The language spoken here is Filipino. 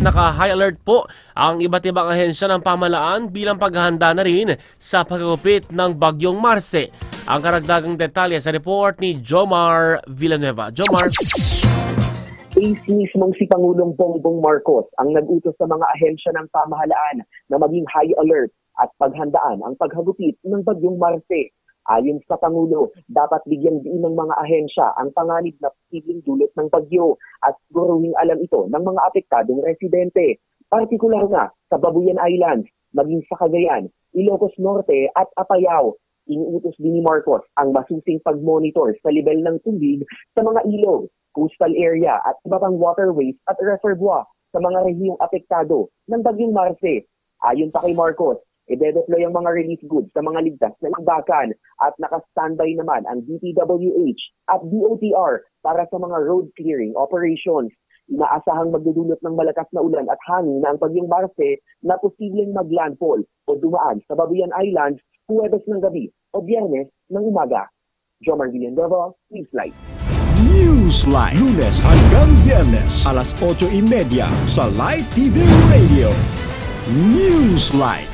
naka-high alert po ang iba't ibang ahensya ng pamalaan bilang paghahanda na rin sa pagkakupit ng Bagyong Marce. Ang karagdagang detalye sa report ni Jomar Villanueva. Jomar, Ace mismong si Pangulong Bongbong Marcos ang nag-utos sa mga ahensya ng pamahalaan na maging high alert at paghandaan ang paghagupit ng Bagyong Marce. Ayon sa Pangulo, dapat bigyang diin ng mga ahensya ang panganib na posibleng dulot ng bagyo at siguruhing alam ito ng mga apektadong residente. Partikular na sa Babuyan Islands, maging sa Cagayan, Ilocos Norte at Apayao. Iniutos din ni Marcos ang masusing pag-monitor sa level ng tubig sa mga ilog, coastal area at iba pang waterways at reservoir sa mga rehiyong apektado ng Bagyong Marce. Ayon pa kay Marcos, i-deploy ang mga relief goods sa mga ligtas na imbakan at naka-standby naman ang DPWH at DOTR para sa mga road clearing operations. Inaasahang magdudulot ng malakas na ulan at hangin na ang Bagyong Marce na posibleng maglandfall o dumaan sa Babuyan Islands Huwebes ng gabi o Biyernes ng umaga. Jomar Villanueva, Newslight. Newsline. Lunes hanggang Biyernes, alas 8.30 sa Light TV Radio. Newsline.